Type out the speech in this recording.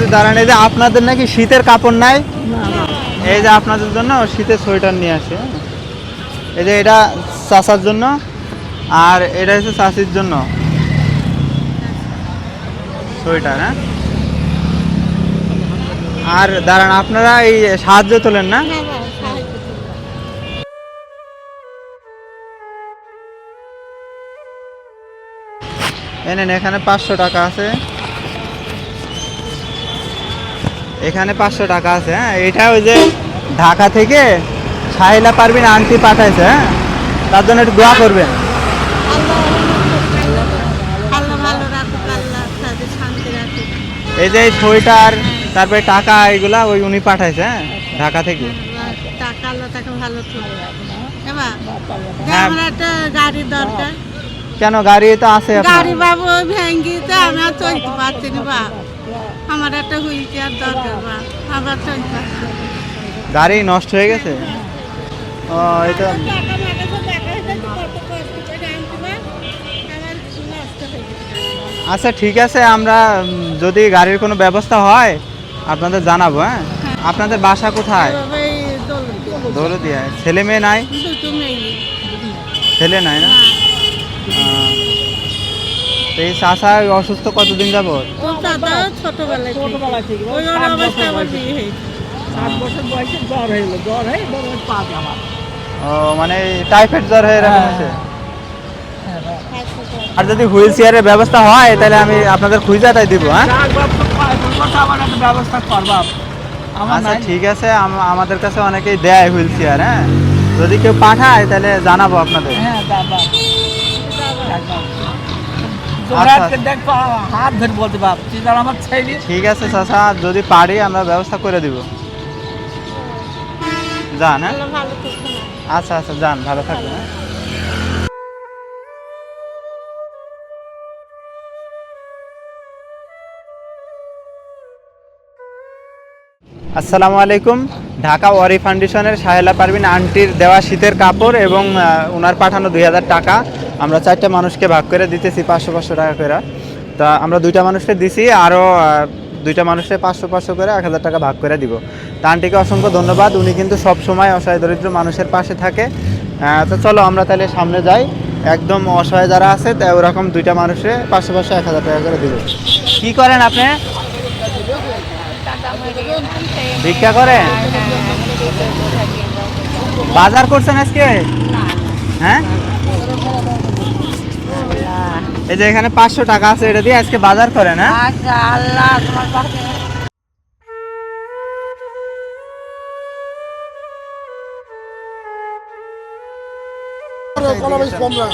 একটু দাঁড়ান এই যে আপনাদের নাকি শীতের কাপড় নাই? এই যে আপনাদের জন্য শীতের সোয়েটার নিয়ে আসে হ্যাঁ? এই যে এটা চাষার জন্য আর এটা হচ্ছে চাষির জন্য সোয়েটার হ্যাঁ? আর দাঁড়ান আপনারা এই সাহায্য তোলেন না? হ্যাঁ হ্যাঁ। এনেন এখানে পাঁচশো টাকা আছে। এখানে পাঁচশো টাকা আছে হ্যাঁ? এটা ওই যে ঢাকা থেকে সাহিলা পারবিন আন্টি পাঠাইছে হ্যাঁ? তার জন্য একটু দোয়া করবেন। এই যে সোয়েটার তারপরে টাকা এগুলা ওই উনি পাঠাইছে হ্যাঁ? ঢাকা থেকে। হ্যাঁ। আমার কেন? গাড়ি তো আছে গাড়ি বাবু ভেঙ্গিতে আমি আর চলতে পারছি না আমার একটা হুইল চেয়ার দরকার গাড়ি নষ্ট হয়ে গেছে? ও এটা হয়ে। আচ্ছা ঠিক আছে আমরা যদি গাড়ির কোনো ব্যবস্থা হয় আপনাদের জানাব হ্যাঁ? আপনাদের বাসা কোথায়? দিয়ে ছেলে মেয়ে নাই? ছেলে নাই না? তো এই চাষা অসুস্থ কতদিন যাব দাদা ছোটবেলায় ছোটবেলা থেকে ওই ওর অবস্থা বয়সে। বিয়ে হয়েছে সাত বছর বয়সে জ্বর হয়ে গেলো জ্বর হয়ে বড় পা আমার। ও মানে টাইফয়েড জ্বর হয়ে এরকম হ্যাঁ। আছে আর যদি হুইল চেয়ারের ব্যবস্থা হয় তাহলে আমি আপনাদের খুঁজাটাই দিব হ্যাঁ? ব্যবস্থা আমার আচ্ছা ঠিক আছে আমাদের কাছে অনেকেই দেয় হুইল চেয়ার হ্যাঁ? যদি কেউ পাঠায় তাহলে জানাব আপনাদের। হ্যাঁ হাত ধরে বলতে বাপ তুই আমার ছেলে। ঠিক আছে চাচা যদি পারি আমরা ব্যবস্থা করে দিব। যান হ্যাঁ? আচ্ছা আচ্ছা যান ভালো থাকবেন হ্যাঁ? আসসালামু আলাইকুম। ঢাকা ওয়ারি ফাউন্ডেশনের সাহেলা পারবিন আন্টির দেওয়া শীতের কাপড় এবং ওনার পাঠানো দুই হাজার টাকা। আমরা চারটা মানুষকে ভাগ করে দিতেছি পাঁচশো পাঁচশো টাকা করে। তা আমরা দুইটা মানুষকে দিছি, আরও দুইটা মানুষকে পাঁচশো পাঁচশো করে এক হাজার টাকা ভাগ করে দিব। তা আন্টিকে অসংখ্য ধন্যবাদ, উনি কিন্তু সব সময় অসহায় দরিদ্র মানুষের পাশে থাকে। তো চলো আমরা তাহলে সামনে যাই। একদম অসহায় যারা আছে, তা ওরকম দুইটা মানুষে পাঁচশো পাঁচশো এক হাজার টাকা করে দিব। কি করেন আপনি? ভিক্ষা করেন বাজার করছেন আজকে? হ্যাঁ? এই যে এখানে পাঁচশো টাকা আছে এটা দিয়ে আজকে বাজার করেন হ্যাঁ? আচ্ছা আল্লাহ তোমার পাশে কলা বেশি কম না।